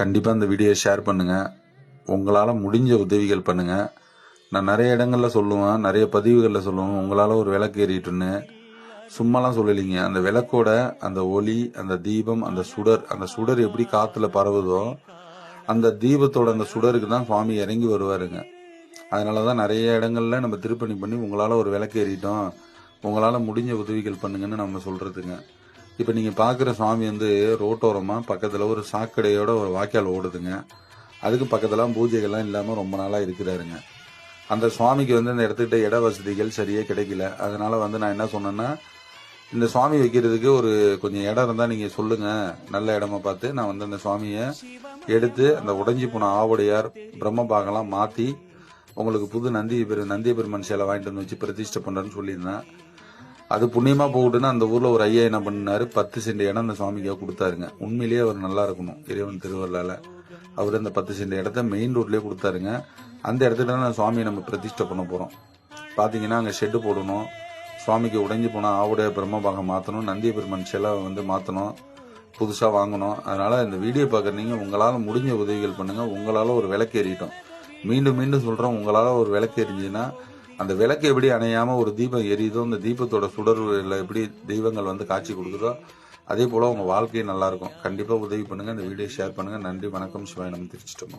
கண்டிப்பாக இந்த video share பண்ணுங்கள் உங்களால் முடிஞ்ச உதவிகள் பண்ணுங்கள் நான் நிறைய இடங்களில் சொல்லுவேன் நிறைய பதிவுகளில் சொல்லுவேன். உங்களால் ஒரு விளக்கு ஏறிட்டுன்னு. சும்மாலாம் சொல்லலைங்க. அந்த விளக்கோட அந்த ஒளி அந்த தீபம் அந்த சுடர் அந்த சுடர் எப்படி காற்றுல பரவுதோ அந்த தீபத்தோட அந்த சுடருக்கு தான் சுவாமி இறங்கி வருவாருங்க. அதனால தான் நிறைய இடங்கள்ல நம்ம திருப்பணி பண்ணி உங்களால் ஒரு விளக்கு ஏறிட்டோம். உங்களால் முடிஞ்ச உதவிகள் பண்ணுங்கன்னு நம்ம சொல்கிறதுங்க இப்போ நீங்கள் பார்க்குற சுவாமி வந்து ரோட்டோரமாக பக்கத்தில் ஒரு சாக்கடையோட ஒரு வாய்க்கால் ஓடுதுங்க. அதுக்கு பக்கத்துலாம் பூஜைகள்லாம் இல்லாமல் ரொம்ப நாளாக இருக்கிறாருங்க. அந்த சுவாமிக்கு வந்து அந்த இடத்துக்கிட்ட இட வசதிகள் சரியாக கிடைக்கல. அதனால் வந்து நான் என்ன சொன்னேன்னா இந்த சுவாமி வைக்கிறதுக்கு ஒரு கொஞ்சம் இடம் இருந்தால் நீங்கள் சொல்லுங்கள் நல்ல இடமா பார்த்து நான் வந்து அந்த சுவாமியை எடுத்து அந்த உடைஞ்சி போன ஆவுடையார் பிரம்மபாகலாம் மாற்றி உங்களுக்கு புது நந்தி பெரு நந்திய பெருமன் சேலை வாங்கிட்டு வந்து வச்சு பிரதிஷ்டை பண்ணுறேன்னு சொல்லியிருந்தேன். அது புண்ணியமா போகட்டுன்னு அந்த ஊர்ல ஒரு ஐயா என்ன பண்ணாரு பத்து சென்ட் இடம் அந்த சுவாமிக்காக கொடுத்தாருங்க. உண்மையிலேயே அவர் நல்லா இருக்கணும் இறைவன் திருவள்ளால அவர் அந்த பத்து சென்ட் இடத்த மெயின் ரோட்லயே கொடுத்தாருங்க. அந்த இடத்துல தான் சுவாமியை நம்ம பிரதிஷ்டை பண்ண போறோம். பாத்தீங்கன்னா அங்க ஷெட்டு போடணும். சுவாமிக்கு உடைஞ்சு போனால் ஆவுடைய பிரம்மபாகம் மாத்தணும் நந்திய பெருமன் சிலை வந்து மாத்தணும் புதுசாக வாங்கணும். அதனால் இந்த வீடியோ பார்க்குறீங்க உங்களால் முடிஞ்ச உதவிகள் பண்ணுங்கள் உங்களால் ஒரு விளக்கு எறிட்டோம் மீண்டும் மீண்டும் சொல்கிறோம் உங்களால் ஒரு விளக்கு எரிஞ்சுன்னா அந்த விளக்கு எப்படி அணையாம ஒரு தீபம் எரியுதோ அந்த தீபத்தோட சுடர்ல எப்படி தெய்வங்கள் வந்து காட்சி கொடுக்குதோ அதே போல உங்க வாழ்க்கையும் நல்லா இருக்கும். கண்டிப்பா உதவி பண்ணுங்க. இந்த வீடியோ ஷேர் பண்ணுங்க. நன்றி வணக்கம். சிவாய் நம்ம திருச்சிட்டோம்.